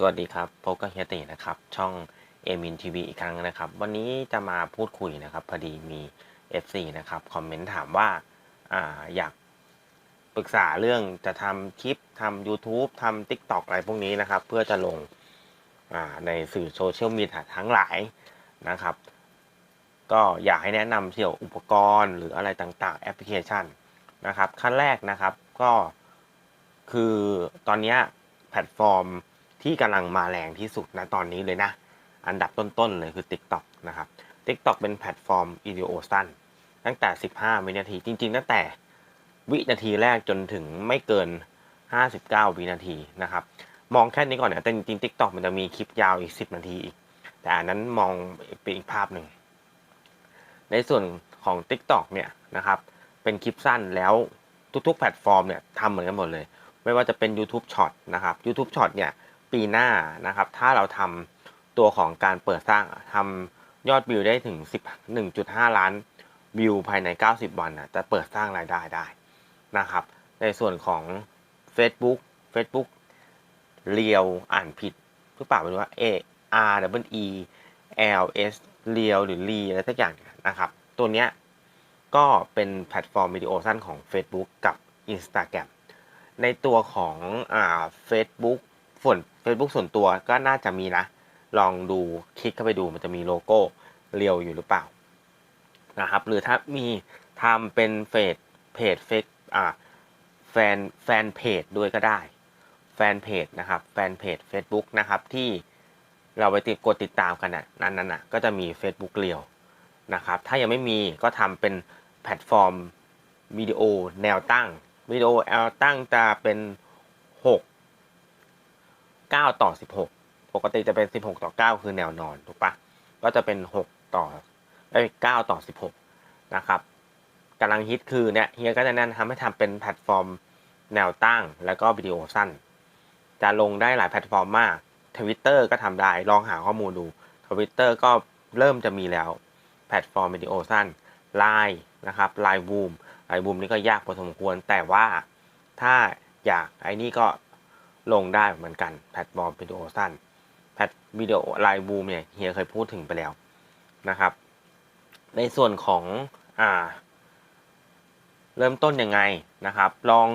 สวัสดีครับพบกับเฮียตีนะครับ ช่องเอมินทีวีอีกครั้งนะครับ วันนี้จะมาพูดคุยนะครับ พอดีมี FC นะครับ คอมเมนต์ถามว่าอ่าอยากปรึกษาเรื่องจะทำคลิปทำ YouTube ทำ TikTok อะไรพวกนี้นะครับ เพื่อจะลงอ่าในสื่อโซเชียลมีเดียทั้งหลายนะครับ ก็อยากให้แนะนำเกี่ยวอุปกรณ์หรืออะไรต่างๆ แอปพลิเคชันนะครับ ขั้นแรกนะครับก็คือตอนนี้แพลตฟอร์ม ที่กำลังมาแรงที่สุดนะตอนนี้เลยนะ อันดับต้นๆเลยคือ TikTok นะครับ TikTok เป็นแพลตฟอร์มวิดีโอสั้น ตั้งแต่ 15 วินาที จริง ๆ ตั้งแต่วินาทีแรกจนถึงไม่เกิน 59 วินาทีนะครับ มองแค่นี้ก่อนเนี่ยแต่จริงๆ TikTok มันจะมีคลิปยาวอีก 10 นาทีอีก แต่อันนั้นมองเป็นอีกภาพหนึ่ง ในส่วนของ TikTok เนี่ยนะครับเป็นคลิปสั้นแล้วทุกๆ แพลตฟอร์มเนี่ยทำเหมือนกันหมดเลย ไม่ว่าจะเป็น YouTube Short นะครับ YouTube Short เนี่ย ปีหน้านะครับ ถ้าเราทำตัวของการเปิดสร้างทำยอดวิวได้ถึง 11.5 ล้านวิวภายใน 90 วันนะจะเปิดสร้างรายได้ได้นะครับ ในส่วนของ Facebook Facebook เรียวอ่านผิดหรือเปล่าไม่รู้ว่า A R W E L S เรียวหรือรีอะไรสักอย่างนะครับ ตัวเนี้ยก็เป็นแพลตฟอร์มวิดีโอสั้นของ Facebook กับ Instagram ในตัวของอ่า Facebook ส่วน Facebook ส่วนตัวก็น่าจะมีนะ ลองดูคลิกเข้าไปดูมันจะมีโลโก้เรียวอยู่หรือเปล่านะครับ หรือถ้ามีทำเป็นเฟซเพจเฟซอ่าแฟนแฟนเพจด้วยก็ได้แฟนเพจนะครับแฟนเพจ Facebook นะครับที่เราไปติดกดติดตามกันน่ะนั่นนั่นน่ะก็จะมี Facebook เรียวนะครับถ้ายังไม่มีก็ทำเป็นแพลตฟอร์มวิดีโอแนวตั้งวิดีโอแนวตั้งจะเป็น 9 ต่อ 16 ปกติจะเป็น 16 ต่อ 9 คือแนวนอนถูกปะก็จะเป็น 6 ต่อเอ้9ต่อ 16 นะครับกำลังฮิตคือเนี่ยเฮียก็จะแนะนำให้ทำเป็นแพลตฟอร์มแนวตั้งแล้วก็วิดีโอสั้น จะลงได้หลายแพลตฟอร์มมากทวิตเตอร์ก็ทำได้ลองหาข้อมูลดูทวิตเตอร์ก็เริ่มจะมีแล้วแพลตฟอร์มวิดีโอสั้น Line นะครับ Line Boom Line Boom นี่ก็ยากพอสมควรแต่ว่าถ้าอยากไอ้นี่ก็ ลงได้เหมือนกันแพลตฟอร์มวิดีโอสั้นแพลตวิดีโอไลน์บูมเนี่ยเฮียเคยพูดถึงไปแล้วนะครับ ในส่วนของอ่า เริ่มต้นยังไงนะครับ ลอง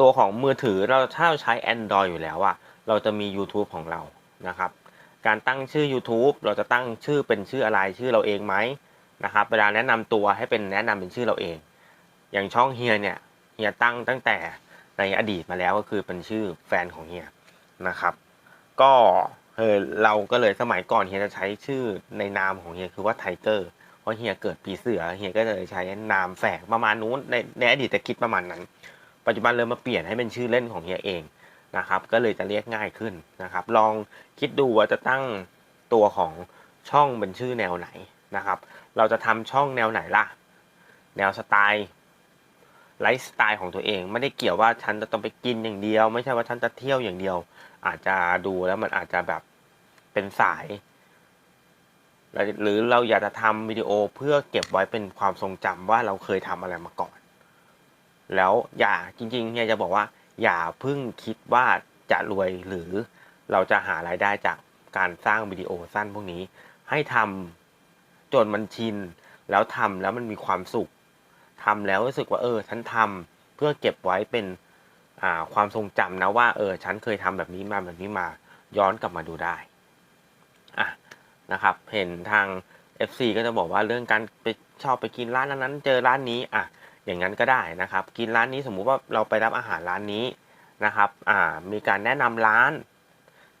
ตัวของมือถือเราถ้าเราใช้ Android อยู่แล้วอะเราจะมี YouTube ของเรานะครับ การตั้งชื่อ YouTube เราจะตั้งชื่อเป็นชื่ออะไรชื่อเราเองไหมนะครับ เวลาแนะนำตัวให้เป็นแนะนำเป็นชื่อเราเอง อย่างช่องเฮียเนี่ยเฮียตั้งตั้งแต่ ในอดีตมาแล้วก็คือเป็นชื่อแฟนของเฮียนะครับ ก็เออเราก็เลยสมัยก่อนเฮียจะใช้ชื่อในนามของเฮียคือว่าไทเกอร์เพราะเฮียเกิดปีเสือเฮียก็เลยใช้นามแฝงประมาณนู้นในในอดีตจะคิดประมาณนั้น ปัจจุบันเลยมาเปลี่ยนให้เป็นชื่อเล่นของเฮียเองนะครับ ก็เลยจะเรียกง่ายขึ้นนะครับ ลองคิดดูว่าจะตั้งตัวของช่องเป็นชื่อแนวไหนนะครับ เราจะทำช่องแนวไหนล่ะ แนวสไตล์ ไลฟ์สไตล์ของตัวเอง ไม่ได้เกี่ยวว่าฉันจะต้องไปกินอย่างเดียว ไม่ใช่ว่าฉันจะเที่ยวอย่างเดียว อาจจะดูแล้วมันอาจจะแบบเป็นสาย หรือเราอยากจะทำวิดีโอเพื่อเก็บไว้เป็นความทรงจำว่าเราเคยทำอะไรมาก่อน แล้วอย่าจริงๆเนี่ยจะบอกว่า อย่าเพิ่งคิดว่าจะรวยหรือเราจะหารายได้จากการสร้างวิดีโอสั้นพวกนี้ ให้ทำจนมันชิน แล้วทำแล้วมันมีความสุข ทำแล้วรู้สึกว่าเออฉันทำเพื่อเก็บไว้เป็นอ่าความทรงจำนะว่าเออฉันเคยทำแบบนี้มาแบบนี้มาย้อนกลับมาดูได้อะนะครับเห็นทาง FC ก็จะบอกว่าเรื่องการไปชอบไปกินร้านนั้นเจอร้านนี้อะอย่างนั้นก็ได้นะครับ กินร้านนี้สมมุติว่าเราไปรับอาหารร้านนี้นะครับอ่ามีการแนะนำร้าน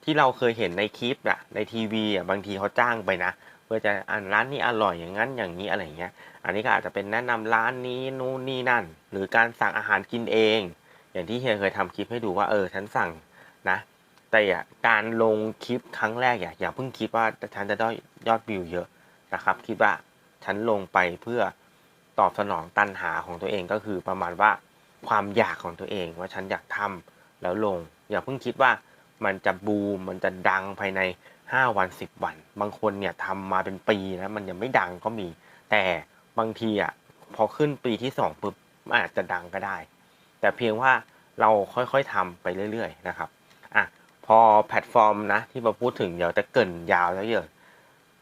ที่เราเคยเห็นในคลิปอะในทีวีอะบางทีเขาจ้างไปนะ พื่อจะอ่านร้านนี้อร่อยอย่างนั้นอย่างนี้อะไรอย่างเงี้ย อันนี้ก็อาจจะเป็นแนะนำร้านนี้นู่นนี่นั่น หรือการสั่งอาหารกินเอง อย่างที่เฮียเคยทำคลิปให้ดูว่าเออฉันสั่งนะ แต่อย่าการลงคลิปครั้งแรกอย่าอย่าเพิ่งคิดว่าฉันจะได้ยอดวิวเยอะนะครับ คิดว่าฉันลงไปเพื่อตอบสนองตันหาของตัวเองก็คือประมาณว่าความอยากของตัวเองว่าฉันอยากทำแล้วลง อย่าเพิ่งคิดว่ามันจะบูมมันจะดังภายใน 5 วัน 10 วัน บางคนเนี่ยทำมาเป็นปีนะมันยังไม่ดังก็มี แต่บางทีอะพอขึ้นปีที่2ปุ๊บมันอาจจะดังก็ได้ แต่เพียงว่าเราค่อยๆทำไปเรื่อยๆนะครับอะพอแพลตฟอร์มนะที่มาพูดถึงเดี๋ยวจะเกินยาวแล้วเยอะ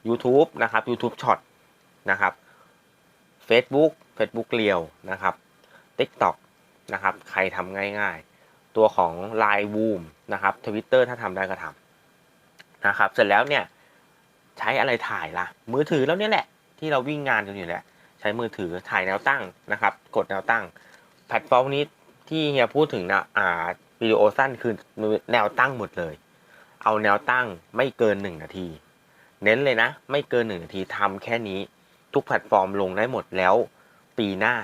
YouTube นะครับ YouTube Short นะครับ Facebook Facebook เรียวนะครับ TikTok นะครับ ใครทำง่ายๆ ตัวของ Line Boom นะครับ Twitter ถ้าทำได้ก็ทำ นะครับ เสร็จแล้วเนี่ยใช้อะไรถ่ายล่ะ มือถือแล้วเนี่ยแหละ ที่เราวิ่งงานกันอยู่แหละใช้มือถือถ่ายแนวตั้งนะครับ กดแนวตั้ง แพลตฟอร์มนี้ที่เฮียพูดถึงนะอ่าวิดีโอสั้นคือแนวตั้งหมดเลย เอาแนวตั้งไม่เกินหนึ่งนาที เน้นเลยนะ ไม่เกินหนึ่งนาทีทำแค่นี้ ทุกแพลตฟอร์มลงได้หมดแล้ว ปีหน้า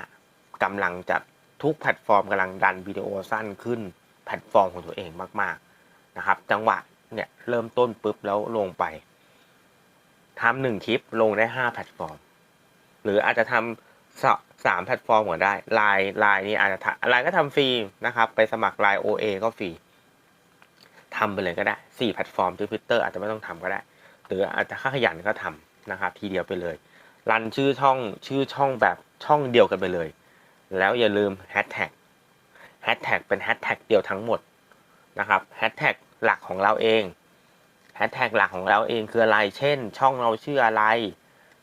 กำลังจะทุกแพลตฟอร์มกำลังดันวิดีโอสั้นขึ้นแพลตฟอร์มของตัวเองมาก ๆ นะครับ จังหวะ เนี่ยเริ่มต้นปุ๊บแล้วลงไปทำหนึ่งคลิปลงได้ห้าแพลตฟอร์ม หรืออาจจะทำสสามแพลตฟอร์มก่อนได้ไลน์ไลน์นี่อาจจะไลน์ก็ทำฟรีนะครับ ไปสมัครไลน์ OA ก็ฟรีทำไปเลยก็ได้สี่แพลตฟอร์มทวิตเตอร์อาจจะไม่ต้องทำก็ได้ หรืออาจจะค่าขยันก็ทำนะครับ ทีเดียวไปเลยรันชื่อช่องชื่อช่องแบบช่องเดียวกันไปเลย แล้วอย่าลืมแฮชแท็กแฮชแท็กเป็นแฮชแท็กเดียวทั้งหมดนะครับแฮชแท็ก หลักของเราเองแฮชแท็กหลักของเราเองคืออะไร เช่น ช่องเราชื่ออะไร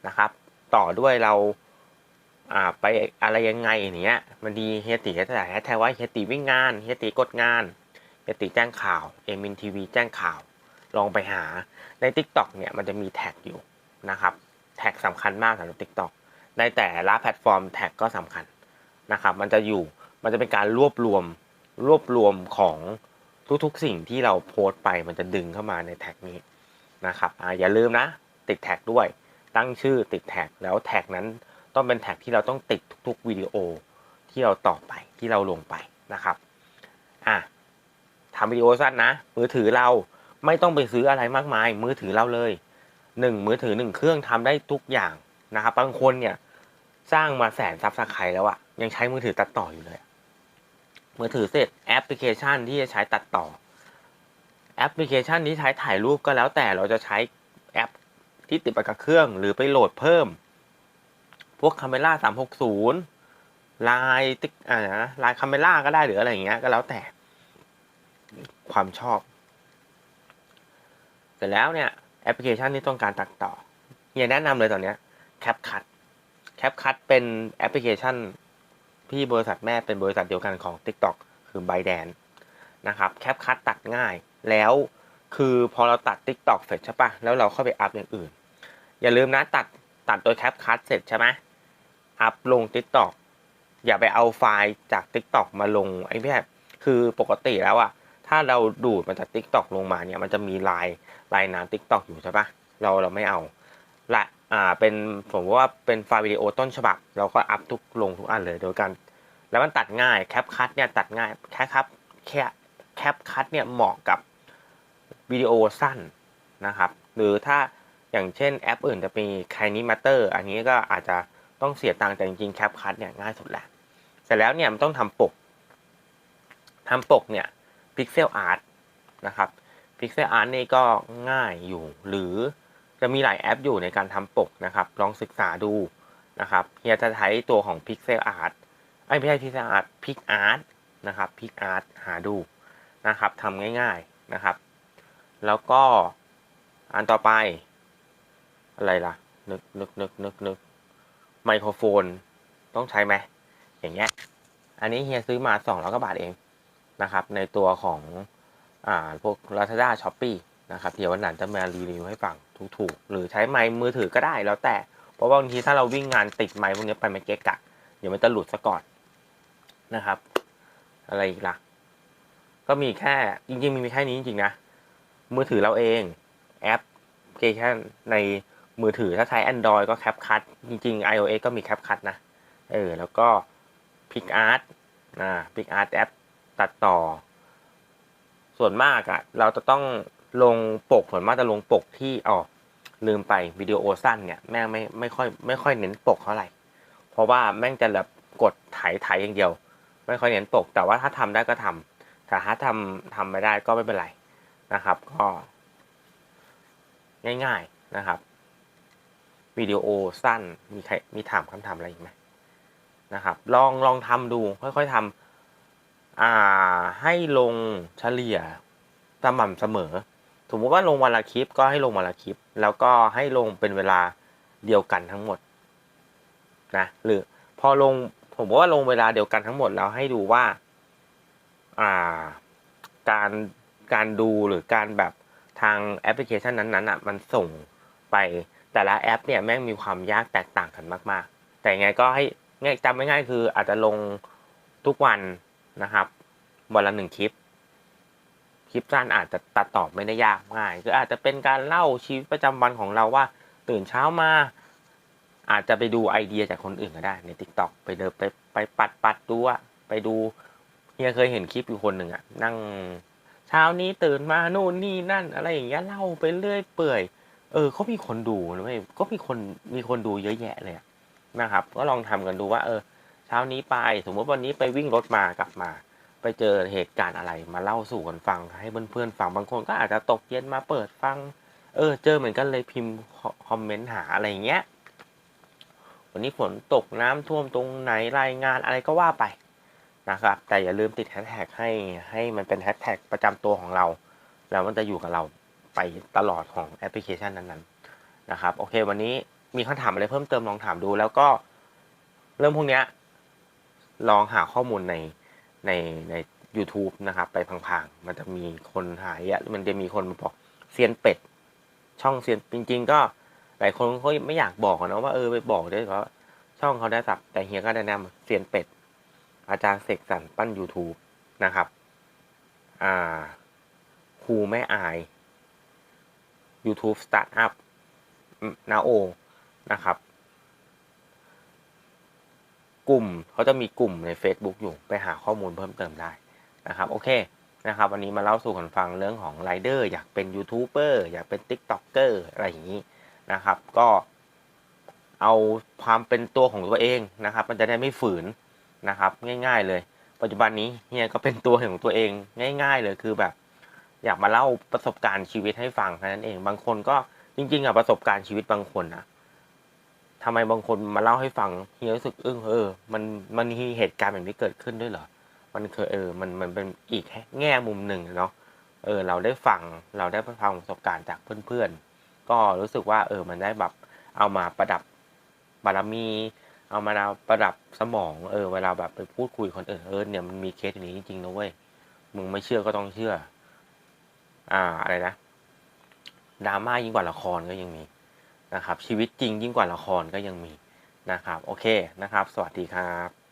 นะครับ ต่อด้วยเราอ่าไปอะไรยังไงอย่างเงี้ย มันดีเฮตีก็จะใส่แฮชแท็กว่าเฮตีวิ่งงานเฮตีกดงานเฮตีแจ้งข่าวเอมินทีวีแจ้งข่าว ลองไปหาใน Tik t o อกเนี่ยมันจะมีแท็กอยู่นะครับแท็กสำคัญมากสำหรับ Tik t o อกในแต่ละแพลตฟอร์มแท็กก็สำคัญนะครับ มันจะอยู่มันจะเป็นการรวบรวมรวบรวมของ ทุกๆ สิ่งที่เราโพสต์ไปมันจะดึงเข้ามาในแท็กนี้นะครับออย่าลืมนะ ติดแท็กด้วย ตั้งชื่อติดแท็กแล้วแท็กนั้นต้องเป็นแท็กที่เราต้องติดทุกๆวิดีโอที่เราต่อไปที่เราลงไปนะครับอะทำวิดีโอสั้นนะ มือถือเราไม่ต้องไปซื้ออะไรมากมาย มือถือเราเลยหนึ่งมือถือหนึ่งเครื่องทำได้ทุกอย่างนะครับบางคนเนี่ยสร้างมาแสนซับสไครแล้วอะยังใช้มือถือตัดต่ออยู่เลย มือถือเสร็จแอปพลิเคชันที่จะใช้ตัดต่อ แอปพลิเคชันที่ใช้ถ่ายรูปก็แล้วแต่เราจะใช้แอปที่ติดไปกับเครื่อง หรือไปโหลดเพิ่ม พวกคาเมล่าสามหกศูนย์ลายติ๊กอ่านะลายคาเมล่าก็ได้หรืออะไรอย่างเงี้ยก็แล้วแต่ ความชอบ เสร็จแล้วเนี่ยแอปพลิเคชันที่ต้องการตัดต่อเฮียแนะนำเลยตอนเนี้ย CapCut CapCut เป็นแอปพลิเคชัน ที่บริษัทแม่เป็นบริษัทเดียวกันของ TikTok คือ b y d a n นะครับ CapCut ตัดง่าย แล้วคือพอเราตัด TikTok เสร็จใช่ปะแล้วเราเข้าไปอัพอย่างอื่น อย่าลืมนะตัดตัดโดย CapCut เสร็จใช่ไหมอัพลง TikTok อย่าไปเอาไฟล์จาก TikTok มาลงไอ้พี่คือปกติแล้วอะถ้าเราดูดมาจาก TikTok ลงมาเนี่ยมันจะมีลายลายน้ำ TikTok อยู่ใช่ปะเราเราไม่เอาละอ่าเป็นผมว่าเป็นไฟล์วิดีโอต้นฉบับ เราก็อัพทุกลงทุกอันเลย โดยการ แล้วมันตัดง่ายแคปคัทเนี่ยตัดง่ายแค่ครับแค่แคปคัทเนี่ยเหมาะกับวิดีโอสั้นนะครับ หรือถ้าอย่างเช่นแอปอื่นจะมี k i n e m a t e r อันนี้ก็อาจจะต้องเสียตังค์แต่จริงๆแคปคัทเนี่ยง่ายสุดแหละเสร็จแล้วเนี่ยมันต้องทำปกทำปกเนี่ย Pixel Art นะครับ Pixel Art นี่ก็ง่ายอยู่หรือจะมีหลายแอปอยู่ในการทำปกนะครับ ลองศึกษาดูนะครับเฮียจะใช้ตัวของ Pixel Art ไอ้ไม่ใช่ Pixel Art Pic Art นะครับ Pic Art หาดูนะครับทำง่ายๆนะครับ แล้วก็อันต่อไป อะไรล่ะ นึกนึกนึกนึกนึกไมโครโฟนต้องใช้ไหมอย่างเงี้ย อันนี้เฮียซื้อมาสองร้อยกว่าบาทเองนะครับ ในตัวของอ่าพวก Lazada Shopee นะครับเดี๋ยววันหลังจะมารีวิวให้ฟังถูกๆ หรือใช้ไมค์มือถือก็ได้แล้วแต่ เพราะว่าบางทีถ้าเราวิ่งงานติดไมค์พวกนี้ไปมันเกะกะ เดี๋ยวมันจะหลุดซะก่อน นะครับ อะไรอีกล่ะ ก็มีแค่จริงๆมีแค่นี้จริงๆนะ มือถือเราเองแอปพลิเคชันในมือถือถ้าใช้ Android ก็ CapCut จริงๆ iOS ก็มี CapCut นะ เออ แล้วก็ PicArt นะ PicArt แอปตัดต่อ ส่วนมากอะเราจะต้องลงปกส่วนมากจะลงปกที่อ๋อลืมไปวิดีโอสั้นเนี่ยแม่งไม่ไม่ค่อยไม่ค่อยเน้นปกเท่าไหร่ เพราะว่าแม่งจะแบบกดถ่ายถ่ายอย่างเดียว ไม่ค่อยเน้นปกแต่ว่าถ้าทำได้ก็ทำแต่ถ้าทำทำไม่ได้ก็ไม่เป็นไรนะครับ ก็ ง่าย ๆนะครับวิดีโอสั้นมีใครมีถามคำถามอะไรอีกไหมนะครับ ลองลองทำดูค่อยๆทำอ่าให้ลงเฉลี่ยสม่ำเสมอ สมมติว่าลงวันละคลิปก็ให้ลงวันละคลิป แล้วก็ให้ลงเป็นเวลาเดียวกันทั้งหมดนะหรือพอลง ผมว่าลงเวลาเดียวกันทั้งหมดแล้วให้ดูว่า อ่า การการดูหรือการแบบทางแอปพลิเคชันนั้นๆอะมันส่งไปแต่ละแอปเนี่ยแม่งมีความยากแตกต่างกันมากๆ แต่ไงก็ให้ง่ายจำง่ายคืออาจจะลงทุกวันนะครับ วันละหนึ่งคลิป คลิปสั้นอาจจะตัดต่อไม่ได้ยากง่ายคืออาจจะเป็นการเล่าชีวิตประจำวันของเราว่า ตื่นเช้ามา อาจจะไปดูไอเดียจากคนอื่นก็ได้ใน t ิ k t o k ไปเดินไปไปปัดปัดดูอะไปดูเฮียเคยเห็นคลิปอยู่คนหนึ่งอะนั่งเช้านี้ตื่นมาโน่นนี่นั่น อะไรอย่างเงี้ยเล่าไปเรื่อยเปื่อย เออเขามีคนดูนะเว้ยก็มีคนมีคนดูเยอะแยะเลยะนะครับ ก็ลองทำกันดูว่า เออ เช้านี้ไปสมมติวันนี้ไปวิ่งรถมากลับมา ไปเจอเหตุการณ์อะไรมาเล่าสู่กันฟัง ให้เพื่อนๆฟังบางคนก็อาจจะตกเย็นมาเปิดฟัง เออ เจอเหมือนกันเลยพิมพ์คอมเมนต์หาอะไรอย่างเงี้ย วันนี้ฝนตกน้ำท่วมตรงไหนรายงานอะไรก็ว่าไปนะครับ แต่อย่าลืมติดแฮชแท็กให้ให้มันเป็นแฮชแท็กประจำตัวของเรา แล้วมันจะอยู่กับเราไปตลอดของแอปพลิเคชันนั้นๆนะครับโอเค วันนี้มีคำถามอะไรเพิ่มเติมลองถามดู แล้วก็เรื่องพวกเนี้ยลองหาข้อมูลในในใน u t u b e นะครับ ไปพังๆ มันจะมีคนหายอะมันจะมีคนมาบอกเซียนเป็ด ช่องเซียนจริง ๆ ก็ ลายคนเขาไม่อยากบอกนะว่าเออไปบอกได้เพราะช่องเขาได้สับแต่เฮียก็แนะนำเซียนเป็ด อาจารย์เสกสรรปั้น YouTube นะครับ อ่าครูแม่อาย YouTube Startup นาโอนะครับ กลุ่มเขาจะมีกลุ่มใน Facebook อยู่ไปหาข้อมูลเพิ่มเติมได้นะครับ โอเคนะครับ วันนี้มาเล่าสู่กันฟังเรื่องของไรเดอร์อยากเป็นยูทูบเบอร์อยากเป็น t ิ k t o k เกอร์อะไรอย่างนี้ นะครับ ก็เอาความเป็นตัวของตัวเองนะครับ มันจะได้ไม่ฝืนนะครับ ง่าย ๆ เลย ปัจจุบันนี้เฮียก็เป็นตัวของตัวเองง่าย ๆ เลยคือแบบ อยากมาเล่าประสบการณ์ชีวิตให้ฟังแค่นั้นเอง บางคนก็จริงๆอะประสบการณ์ชีวิตบางคนนะทำไมบางคนมาเล่าให้ฟังเฮียรู้สึกอึ้งเออ มันมันมีเหตุการณ์แบบนี้เกิดขึ้นด้วยเหรอ มันเคยเออ มันมันเป็นอีกแง่มุมหนึ่งเนาะ เออ เราได้ฟังเราได้ฟังประสบการณ์จากเพื่อนๆ ก็รู้สึกว่าเออมันได้แบบเอามาประดับบารมี เอามาประดับสมองเออเวลาแบบไปพูดคุยคนอื่นเออเนี่ยมันมีเคสอย่างนี้จริงๆนะเว้ยมึงไม่เชื่อก็ต้องเชื่อ อ่าอะไรนะดราม่ายิ่งกว่าละครก็ยังมีนะครับ ชีวิตจริงยิ่งกว่าละครก็ยังมีนะครับ โอเคนะครับ สวัสดีครับ